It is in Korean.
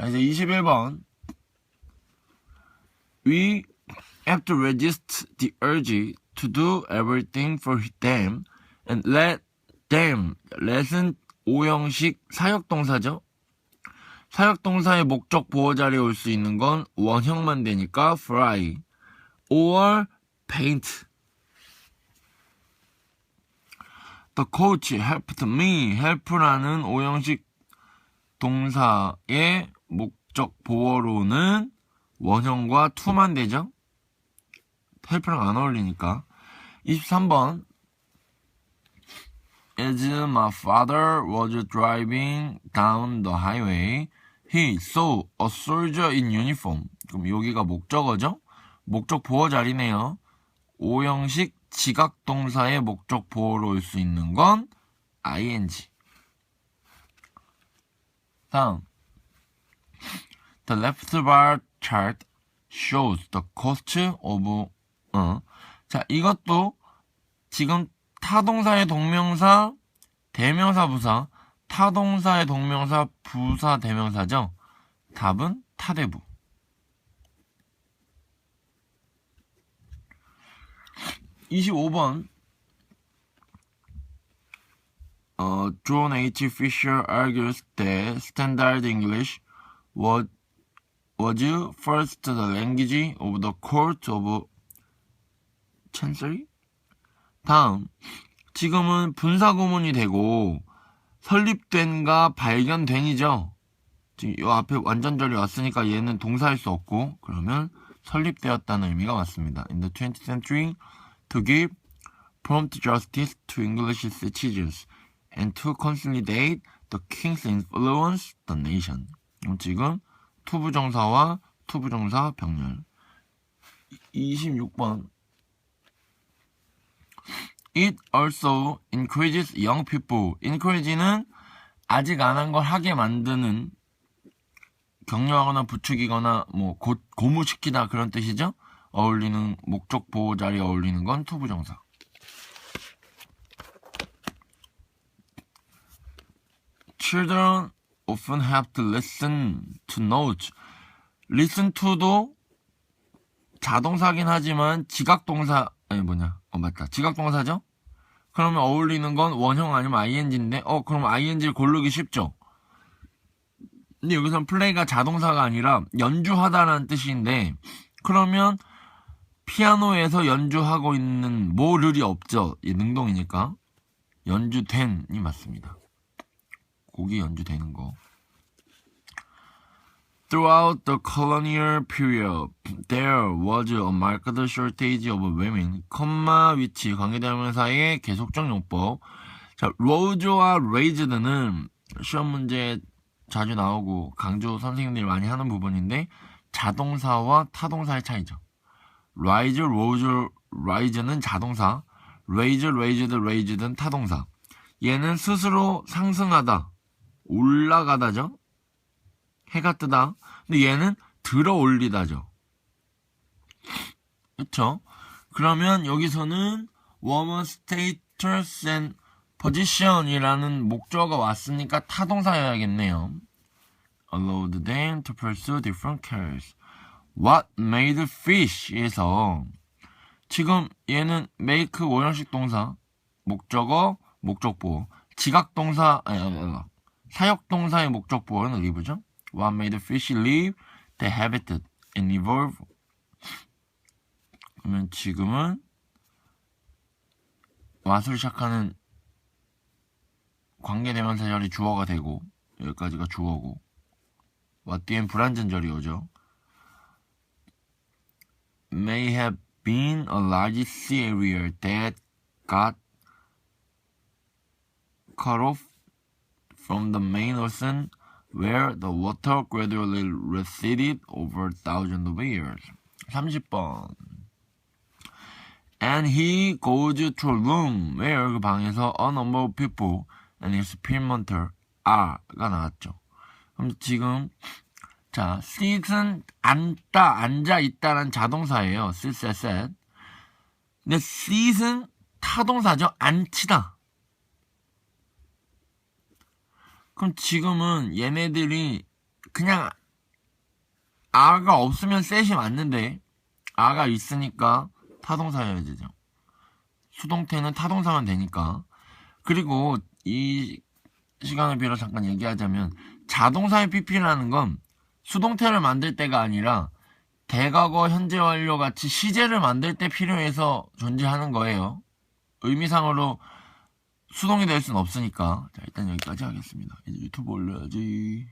자, 이제 21번. We have to resist the urge to do everything for them and let them. let은 오형식 사역동사죠. 사역동사의 목적 보호 자리에 올 수 있는 건 원형만 되니까 fly or paint. The coach helped me. help라는 오형식 동사의 목적 보어로는 원형과 to만 되죠? help랑 안 어울리니까. 23번. As my father was driving down the highway, he saw a soldier in uniform. 그럼 여기가 목적어죠? 목적 보어 자리네요. 오형식 지각 동사의 목적 보어로 올 수 있는 건 ing. 다음. The left bar chart shows the cost of 어. 자, 이것도 지금 타동사의 동명사, 대명사, 부사, 타동사의 동명사, 부사, 대명사죠. 답은 타대부. 25번 어, John H. Fisher argues that standard English was, was first the language of the court of chancery? 다음 지금은 분사구문이 되고 설립된과 발견된이죠. 지금 이 앞에 완전절이 왔으니까 얘는 동사일 수 없고 그러면 설립되었다는 의미가 맞습니다. In the 20th century, to give prompt justice to English citizens and to consolidate the king's influence the nation. 그럼 지금 투부정사와 투부정사 병렬. 26번. It also encourages young people. encourage는 아직 안 한 걸 하게 만드는 격려하거나 부추기거나 뭐 고, 고무시키다 그런 뜻이죠. 어울리는 목적 보호 자리에 어울리는 건 투부정사. Children often have to listen to notes. listen to도 자동사긴 하지만 지각동사 아니 뭐냐 어 맞다 지각동사죠? 그러면 어울리는 건 원형 아니면 ing인데 어 그럼 ing를 고르기 쉽죠? 근데 여기선 플레이가 자동사가 아니라 연주하다라는 뜻인데 그러면 피아노에서 연주하고 있는 모를이 없죠. 이 능동이니까 연주된이 맞습니다. 곡이 연주되는 거. Throughout the colonial period, there was a marked shortage of women. 컴마 위치 관계대명사의 계속적 용법. 자, rose와 raised는 시험 문제 자주 나오고 강조 선생님들이 많이 하는 부분인데 자동사와 타동사의 차이죠. rise, rose, rise는 자동사, raise, raised, raised는 타동사. 얘는 스스로 상승하다, 올라가다죠. 해가 뜨다. 근데 얘는 들어 올리다죠. 그쵸? 그러면 여기서는 warm status and position이라는 목적어가 왔으니까 타동사여야겠네요. allowed them to pursue different careers. What made fish에서 지금 얘는 make 원형식 동사 목적어 목적보 지각 동사 아니, 아니, 아니, 사역 동사의 목적보어는 live죠. What made fish leave the habitat and evolve? 그러면 지금은 what을 시작하는 관계대명사 절이 주어가 되고 여기까지가 주어고 what 뒤엔 불완전절이 오죠. may have been a large sea area that got cut off from the main ocean where the water gradually receded over thousands of years. 30번. And he goes to a room where 그 방에서 a number of people and experimenter are가 나왔죠. 그럼 지금 자, sit은 앉다, 앉아 있다는 자동사예요. sit, sat, sat. 근데 sit은 타동사죠. 앉히다. 그럼 지금은 얘네들이 그냥 아가 없으면 셋이 맞는데 아가 있으니까 타동사여야 되죠. 수동태는 타동사만 되니까. 그리고 이 시간을 빌어 잠깐 얘기하자면 자동사의 PP라는 건 수동태를 만들 때가 아니라 대과거 현재 완료 같이 시제를 만들 때 필요해서 존재하는 거예요. 의미상으로 수동이 될 수는 없으니까. 자, 일단 여기까지 하겠습니다. 이제 유튜브 올려야지.